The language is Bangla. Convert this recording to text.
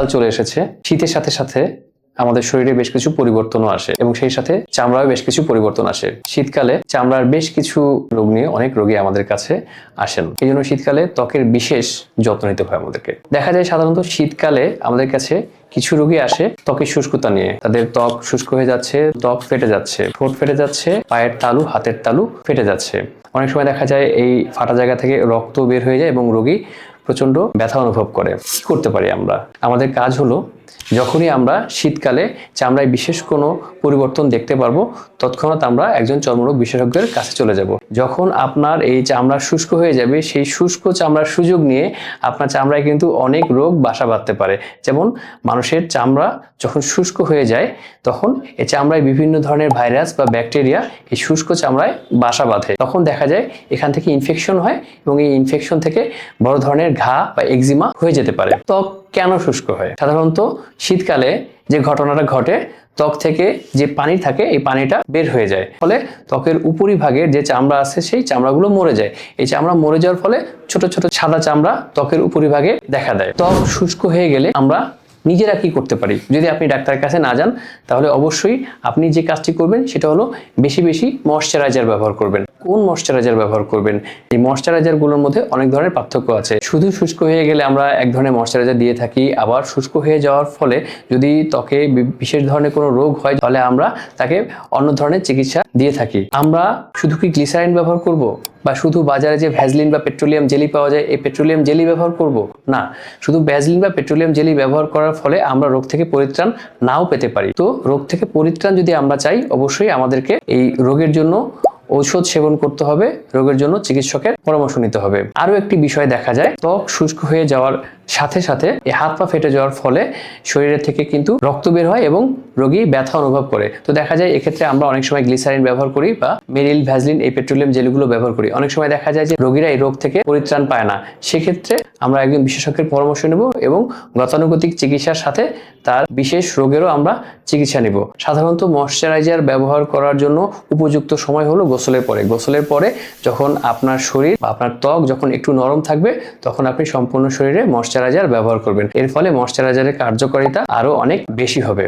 শীতকাল চলে এসেছে। শীতের সাথে সাথে আমাদের শরীরে বেশ কিছু পরিবর্তনও আসে এবং সেই সাথে চামড়ায় বেশ কিছু পরিবর্তন আসে। শীতকালে চামড়ার বেশ কিছু রোগ নিয়ে অনেক রোগী আমাদের কাছে আসেন। এই জন্য শীতকালে ত্বকের বিশেষ যত্ন নিতে হয় আমাদেরকে। দেখা যায় সাধারণত শীতকালে আমাদের কাছে কিছু রোগী আসে ত্বকের শুষ্কতা নিয়ে। তাদের ত্বক শুষ্ক হয়ে যাচ্ছে, ত্বক ফেটে যাচ্ছে, ঠোঁট ফেটে যাচ্ছে, পায়ের তালু, হাতের তালু ফেটে যাচ্ছে। অনেক সময় দেখা যায় এই ফাটা জায়গা থেকে রক্ত বের হয়ে যায় এবং রোগী প্রচণ্ড ব্যথা অনুভব করে। কি করতে পারি আমরা? আমাদের কাজ হলো যখনই আমরা শীতকালে চামড়ায় বিশেষ কোনো পরিবর্তন দেখতে পারব, তৎক্ষণাৎ আমরা একজন চর্মরোগ বিশেষজ্ঞের কাছে চলে যাব। যখন আপনার এই চামড়া শুষ্ক হয়ে যাবে, সেই শুষ্ক চামড়ার সুযোগ নিয়ে আপনার চামড়ায় কিন্তু অনেক রোগ বাসা বাঁধতে পারে। যেমন মানুষের চামড়া যখন শুষ্ক হয়ে যায়, তখন এই চামড়ায় বিভিন্ন ধরনের ভাইরাস বা ব্যাকটেরিয়া এই শুষ্ক চামড়ায় বাসা বাঁধে। তখন দেখা যায় এখান থেকে ইনফেকশন হয় এবং এই ইনফেকশন থেকে বড় ধরনের ঘা বা এক্সিমা হয়ে যেতে পারে। ত্বক কেন শুষ্ক হয়? সাধারণত শীতকালে যে ঘটনাটা ঘটে, ত্বক থেকে যে পানি থাকে, এই পানিটা বের হয়ে যায়। ফলে ত্বকের উপরিভাগের যে চামড়া আছে, সেই চামড়াগুলো মরে যায়। এই চামড়া মরে যাওয়ার ফলে ছোট ছোট সাদা চামড়া ত্বকের উপরিভাগে দেখা দেয়। ত্বক শুষ্ক হয়ে গেলে আমরা নিজেরা কি করতে পারি? যদি আপনি ডাক্তারের কাছে না যান, তাহলে অবশ্যই আপনি যে কাজটি করবেন, সেটা হলো বেশি বেশি ময়শ্চারাইজার ব্যবহার করবেন। কোন ময়শ্চারাইজার ব্যবহার করবেন? এই ময়শ্চারাইজারগুলোর মধ্যে অনেক ধরনের পার্থক্য আছে। শুধু শুষ্ক হয়ে গেলে আমরা এক ধরনের ময়শ্চারাইজার দিয়ে থাকি, আবার শুষ্ক হয়ে যাওয়ার ফলে যদি ত্বকে বিশেষ ধরনের কোনো রোগ হয়, তাহলে আমরা তাকে অন্য ধরনের চিকিৎসা দিয়ে থাকি। আমরা শুধু কি গ্লিসারিন ব্যবহার করব? বা শুধু বাজারে যে ভ্যাজলিন বা পেট্রোলিয়াম জেলি পাওয়া যায়, এই পেট্রোলিয়াম জেলি ব্যবহার করব? না। শুধু ভ্যাজলিন বা পেট্রোলিয়াম জেলি ব্যবহার করার ফলে আমরা রোগ থেকে পরিত্রাণ নাও পেতে পারি। তো রোগ থেকে পরিত্রাণ যদি আমরা চাই, অবশ্যই আমাদেরকে এই রোগের জন্য ঔষধ সেবন করতে হবে, রোগের জন্য চিকিৎসকের পরামর্শ নিতে হবে। আরও একটি বিষয় দেখা যায়, ত্বক শুষ্ক হয়ে যাওয়ার সাথে সাথে এই হাত পা ফেটে যাওয়ার ফলে শরীরের থেকে কিন্তু রক্ত বের হয় এবং রোগী ব্যথা অনুভব করে। তো দেখা যায় এক্ষেত্রে আমরা অনেক সময় গ্লিসারিন ব্যবহার করি বা মেরিল ভ্যাজলিন এই পেট্রোলিয়াম জেলগুলো ব্যবহার করি। অনেক সময় দেখা যায় যে রোগীরা এই রোগ থেকে পরিত্রাণ পায় না। সেক্ষেত্রে আমরা একজন বিশেষজ্ঞের পরামর্শ নেব এবং গতানুগতিক চিকিৎসার সাথে তার বিশেষ রোগেরও আমরা চিকিৎসা নেব। সাধারণত ময়শ্চারাইজার ব্যবহার করার জন্য উপযুক্ত সময় হলো গোসলের পরে। গোসলের পরে যখন আপনার শরীর বা আপনার ত্বক যখন একটু নরম থাকবে, তখন আপনি সম্পূর্ণ শরীরে ময়শ্চারাইজার ব্যবহার করবেন। এর ফলে ময়শ্চারাইজারের কার্যকারিতা আরও অনেক বেশি হবে।